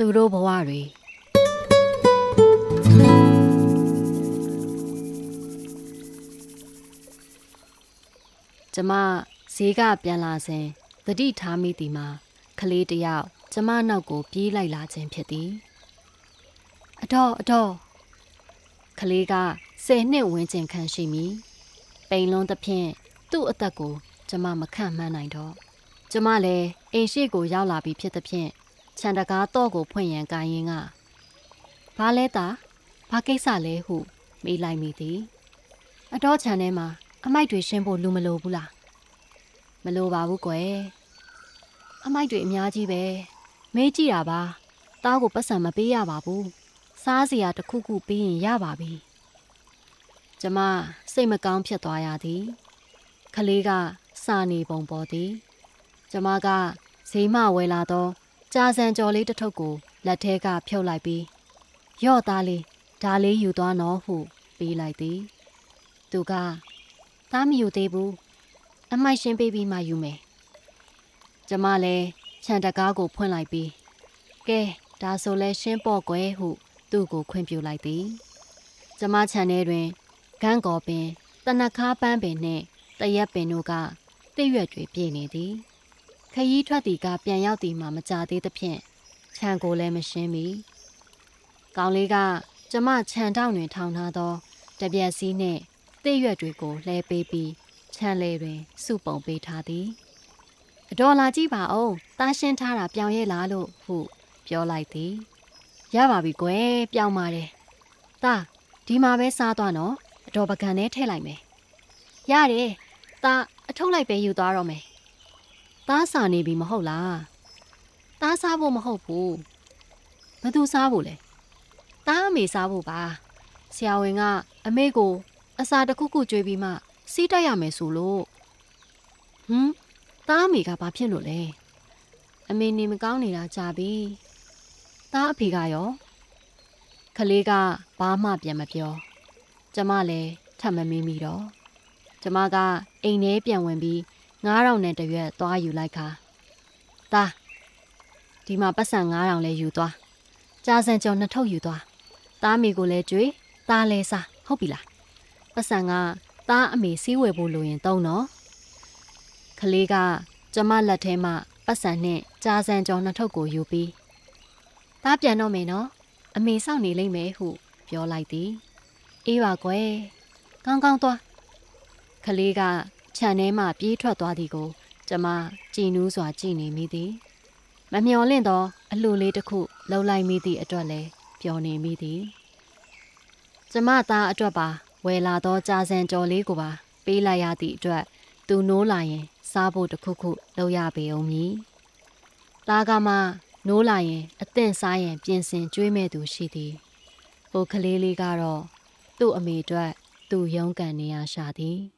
သူတို့ဘဝတွေကျမဈေးကပြန်လာစဉ်တတိထားမိသည်မှာကလေးတစ်ယောက်ကျမနောက်ကိုပြေးလိုက်လာခြင်းဖြစ်သည်အတော့အတော့ကလေးကဆယ်နှစ်ဝန်းကျင်ခန့်ရှိမည်ပိန်လုံးသဖြင့်သူ့အသက်ကို ကျမမခန့်မှန်းနိုင်တော့ကျမလည်းအိမ်ရှိကိုရောက်လာပြီဖြစ်သဖြင့် ခြံတကားတော့ကိုဖွင့်ရန်ကိုင်းရင်ကဘာလဲတာဘာကိစ္စလဲဟုမေးလိုက်မိသည်အတော့ခြံထဲမှာအမိုက်တွေရှင်းဖို့လူမလိုဘူးလားမလိုပါဘူးကွယ်အမိုက်တွေအများကြီးပဲမေးကြည့်တာပါတားကိုပတ်စံမပေးရပါဘူးစားစရာတစ်ခုခုပေးရင်ရပါပြီကျမစိတ်မကောင်းဖြစ်သွားရသည်ခလေးကစာနေပုံပေါ်သည် ကျမကဈေးမဝယ်လာတော့ ကြာစံကြော်လေးတစ်ထုပ်ကိုလက်ထဲကဖြုတ်လိုက်ပြီးရော့သားလေးဒါလေးယူသွားနော်ဟုပေးလိုက်သည်သူကသားမယူသေးဘူးအမိုက်ရှင်းပေးပြီးမှယူမယ်ကျမလည်းခြံတကားကိုဖွင့်လိုက်ပြီးကဲဒါဆိုလဲရှင်းပေါ့ကွယ်ဟု သူ့ကိုခွင့်ပြုလိုက်သည်ကျမခြံထဲတွင်ဂန်းကော်ပင်တနခါပန်းပင်နှင့်တရက်ပင်တို့ကတိရွက်တွေပြည့်နေသည် ခရီးထွက်သည်ကပြန်ရောက်သည်မှမကြသေးသဖြင့်ခြံကိုလည်းမရှင်းမီကောင်လေးကကျမခြံထောင်တွင်ထောင်ထားသောတပြက်စီးနှင့်တိရွက်တွေကိုလှဲပေးပြီးခြံလေတွင်စုပုံပေးထားသည်အတော်လာကြည့်ပါအောင်တားရှင်းထားတာပြောင်းရဲလားလို့ဟုပြောလိုက်သည်ရပါပြီကွယ်ပြောင်းပါတယ်။တာဒီမှာပဲစားသွားနော်အတော်ပကံနဲ့ထည့်လိုက်မယ်။ရတယ်။တာအထုပ်လိုက်ပဲယူသွားတော့မယ်။ တာစာနေပြီမဟုတ်လား။တာစားဖို့မဟုတ်ဘူး။ဘသူစားဖို့လဲ။တာအမေစားဖို့ပါ။ဆရာဝန်ကအမေကို အစာတစ်ခုခုကြွေးပြီးမှစီးတက်ရမယ်ဆိုလို့ဟမ်တာအမေကဘာဖြစ်လို့လဲ။အမေနေမကောင်းနေတာကြာပြီ။သားအဖေကရောခလေးကဘာမှပြန်မပြောကျမလည်းထပ်မမီးမိတော့ကျမကအိမ်ထဲပြန်ဝင်ပြီး 9000နဲ့တရွက်သွားယူလိုက်ခါသားဒီမှာပတ်စံ9000လဲယူသွားကြာစံကြော်နှစ်ထုပ်ယူသွားသားမိကိုလည်းကြွေသားလဲစားဟုတ်ပြီလားပတ်စံကသားအမေစီးဝယ်ဖို့လိုရင်သုံးတော့ခလေးကကျမလက်ထဲမှာပတ်စံနဲ့ကြာစံကြော်နှစ်ထုပ်ကိုယူပြီး။သားပြန်တော့မယ်နော်။အမေစောင့်နေလိမ့်မယ်ဟုပြောလိုက်သည်။အေးပါကွယ်။ကောင်းကောင်းသွား။ခလေးက ခြံထဲမှပြေးထွက်သွားသည်ကို ကျမကြည်နူးစွာကြည့်နေမိသည်။မမျော်လင့်သော အလှလေးတစ်ခုလှုပ်လိုက်မိသည့်အတွက်လည်းပျော်နေမိသည်။ကျမသားအတွက်ပါဝယ်လာသောကြာစံကြော်လေးကိုပါပေးလိုက်ရသည့်အတွက်သူနိုးလာရင် စားဖို့တစ်ခုခုလုပ်ရပေအောင်မည်။သားကမှနိုးလာရင်အသင့်စားရင် ပြင်ဆင်ကျွေးမဲ့သူရှိသည်။ဟိုကလေးလေးကတော့သူ့အမေအတွက်သူရုန်းကန်နေရရှာသည်။